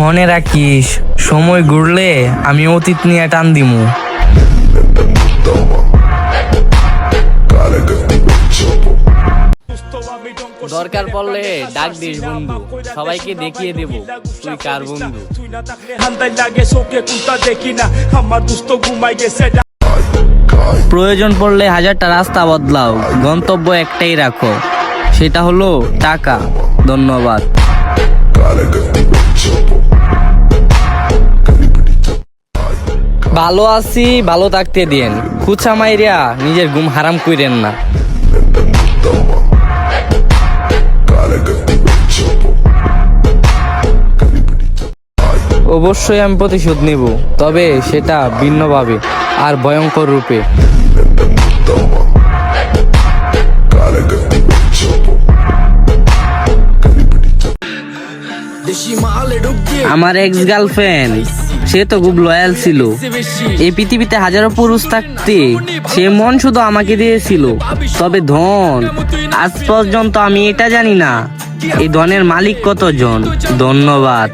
মনে রাখিস সময় ঘুরলে আমি অতীত নিয়ে টান দিমু। দরকার পড়লে ডাক দিস বন্ধু সবাইকে দেখিয়ে দেব তুই কার বন্ধু। প্রয়োজন পড়লে হাজারটা রাস্তা বদলাও গন্তব্য একটাই রাখো সেটা হলো টাকা। ধন্যবাদ। ভালো আছি, ভালো থাকতে দিন খুচা মাইরিয়া নিজের ঘুম হারাম কইরেন না। অবশ্যই আমি প্রতিশোধ নিব, তবে সেটা ভিন্নভাবে আর ভয়ঙ্কর রূপে। আমার এক্স গার্লফ্রেন্ড সে তো খুব লয়াল ছিল। এই পৃথিবীতে হাজারো পুরুষ থাকতে সে মন শুধু আমাকে দিয়েছিল। তবে ধন, আজ পর্যন্ত আমি এটা জানি না। এই ধনের মালিক কতজন? ধন্যবাদ।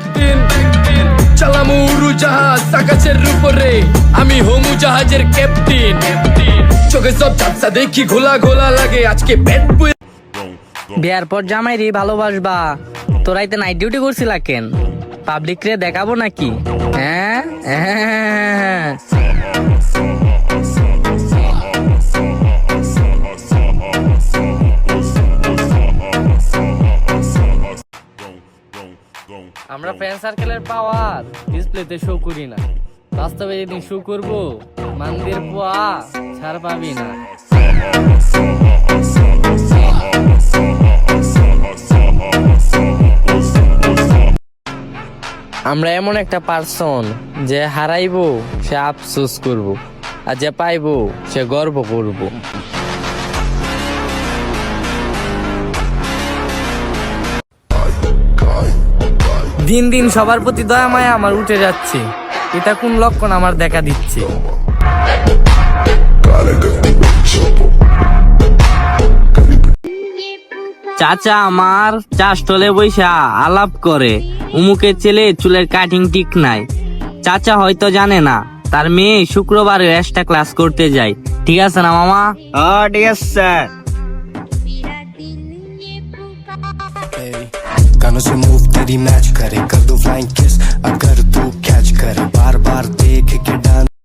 চালামু উড়োজাহাজ আকাশের উপরে। আমি হোমু জাহাজের ক্যাপ্টেন চোখে সব ঝাপসা দেখি, ঘোলা ঘোলা লাগে। আজকে পেট বিয়ার পর জামাই রে, ভালোবাসবা। তোরাইতে নাইট ডিউটি করছিলা কেন? পাবলিক রে দেখাবো নাকি? হ্যাঁ? আমরা ফ্রেন্ড সার্কেলের পাওয়ার ডিসপ্লেতে শো করি না। বাস্তবে যেদিন শো করব, মান্দির পোয়া ছাড় পাবি না। আমরা এমন একটা পার্সন যে হারাইবো, সে আফসোস করব, আর যে পাইবো, সে গর্ব করব। দিন দিন সবার প্রতি দয়া মায়া আমার উঠে যাচ্ছে। এটা কোন লক্ষণ আমার দেখা দিচ্ছে? চাচা আমার চা স্টলে বৈশা আলাপ করে উমুকের ছেলে চুলের কাটিং ঠিক নাই চাচা হয়তো জানে না তার মেয়ে শুক্রবারে এক্সট্রা ক্লাস করতে যায় ঠিক আছে না মামা হ্যাঁ ঠিক আছে স্যার गानों से मूव तेरी मैच करे कर